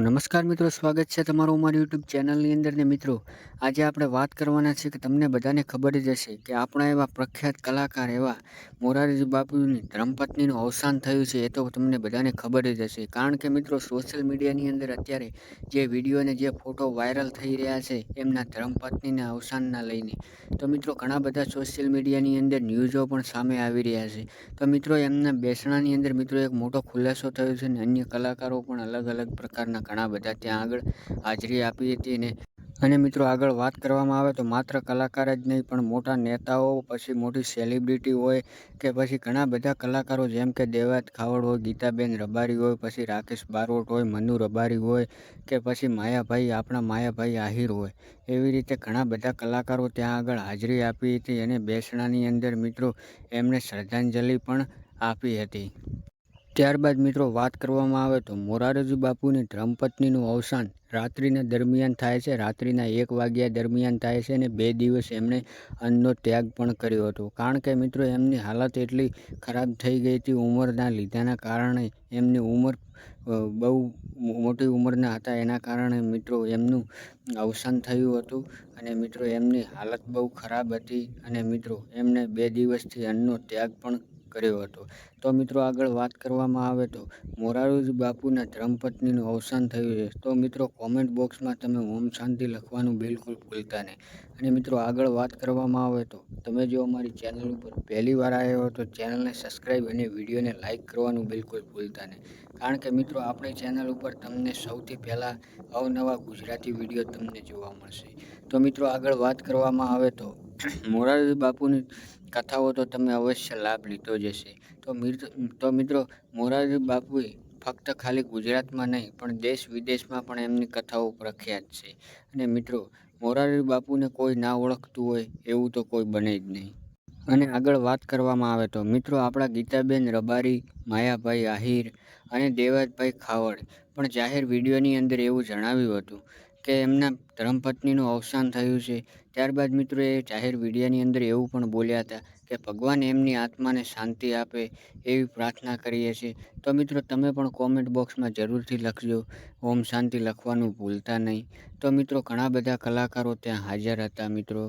નમસ્કાર મિત્રો, સ્વાગત છે તમારું અમારી યુટ્યુબ ચેનલની અંદર. ને મિત્રો, આજે આપણે વાત કરવાના છે કે તમને બધાને ખબર જ હશે કે આપણા એવા પ્રખ્યાત કલાકાર એવા મોરારજી બાપુની ધર્મપત્નીનું અવસાન થયું છે, એ તો તમને બધાને ખબર જ હશે. કારણ કે મિત્રો, સોશિયલ મીડિયાની અંદર અત્યારે જે વીડિયો અને જે ફોટો વાયરલ થઈ રહ્યા છે, એમના ધર્મપત્નીના અવસાનના લઈને. તો મિત્રો, ઘણા બધા સોશિયલ મીડિયાની અંદર ન્યૂઝો પણ સામે આવી રહ્યા છે. તો મિત્રો, એમના બેસણાની અંદર મિત્રો, એક મોટો ખુલાસો થયો છે અને અન્ય કલાકારો પણ અલગ અલગ પ્રકારના ઘણા બધા ત્યાં આગળ હાજરી આપી હતી ને. અને મિત્રો આગળ વાત કરવામાં આવે તો માત્ર કલાકાર જ નહીં, પણ મોટા નેતાઓ, પછી મોટી સેલિબ્રિટી હોય કે પછી ઘણા બધા કલાકારો જેમ કે દેવાત ખાવડ હોય, ગીતાબેન રબારી હોય, પછી રાકેશ બારોટ હોય, મનુ રબારી હોય, કે પછી માયાભાઈ, આપણા માયાભાઈ આહિર હોય. એવી રીતે ઘણા બધા કલાકારો ત્યાં આગળ હાજરી આપી હતી અને બેસણાની અંદર મિત્રો એમને શ્રદ્ધાંજલિ પણ આપી હતી. ત્યારબાદ મિત્રો વાત કરવામાં આવે તો મોરારજી બાપુની ધર્મપત્નીનું અવસાન રાત્રિના દરમિયાન થાય છે. રાત્રિના એક વાગ્યા દરમિયાન થાય છે અને બે દિવસ એમણે અન્નનો ત્યાગ પણ કર્યો હતો. કારણ કે મિત્રો, એમની હાલત એટલી ખરાબ થઈ ગઈ હતી ઉંમરના લીધાના કારણે એમની ઉંમર બહુ મોટી ઉંમરના હતા. એના કારણે મિત્રો એમનું અવસાન થયું હતું અને મિત્રો એમની હાલત બહુ ખરાબ હતી અને મિત્રો એમને બે દિવસથી અન્નનો ત્યાગ પણ કર્યો હતો. તો મિત્રો આગળ વાત કરવામાં આવે તો મોરારજી બાપુના ધર્મપત્નીનું અવસાન થયું છે. તો મિત્રો કોમેન્ટ બોક્સમાં તમે ઓમ શાંતિ લખવાનું બિલકુલ ભૂલતા નહીં. અને મિત્રો આગળ વાત કરવામાં આવે તો તમે જો અમારી ચેનલ ઉપર પહેલી વાર આવ્યો તો ચેનલને સબસ્ક્રાઈબ અને વિડીયોને લાઇક કરવાનું બિલકુલ ભૂલતા નહીં. કારણ કે મિત્રો આપણી ચેનલ ઉપર તમને સૌથી પહેલાં અવનવા ગુજરાતી વીડિયો તમને જોવા મળશે. તો મિત્રો આગળ વાત કરવામાં આવે તો મોરારજી બાપુની કથાઓ તો તમે અવશ્ય લાભ લીધો જ હશે. તો તો મિત્રો, મોરારી બાપુએ ફક્ત ખાલી ગુજરાતમાં નહીં, પણ દેશ વિદેશમાં પણ એમની કથાઓ પ્રખ્યાત છે. અને મિત્રો, મોરારી બાપુને કોઈ ના ઓળખતું હોય, એવું તો કોઈ બને જ નહીં. અને આગળ વાત કરવામાં આવે તો, મિત્રો, આપણા ગીતાબેન રબારી, માયાભાઈ આહિર અને દેવાજભાઈ ખાવડ પણ જાહેર વિડીયોની અંદર એવું જણાવ્યું હતું કે એમના ધર્મપત્નીનું અવસાન થયું છે. ત્યારબાદ મિત્રો એ જાહેર વિડીયાની અંદર એવું પણ બોલ્યા હતા કે ભગવાન એમની આત્માને શાંતિ આપે એવી પ્રાર્થના કરીએ છીએ. તો મિત્રો તમે પણ કોમેન્ટ બોક્સમાં જરૂરથી લખજો. ઓમ શાંતિ લખવાનું ભૂલતા નહીં. તો મિત્રો ઘણા બધા કલાકારો ત્યાં હાજર હતા મિત્રો.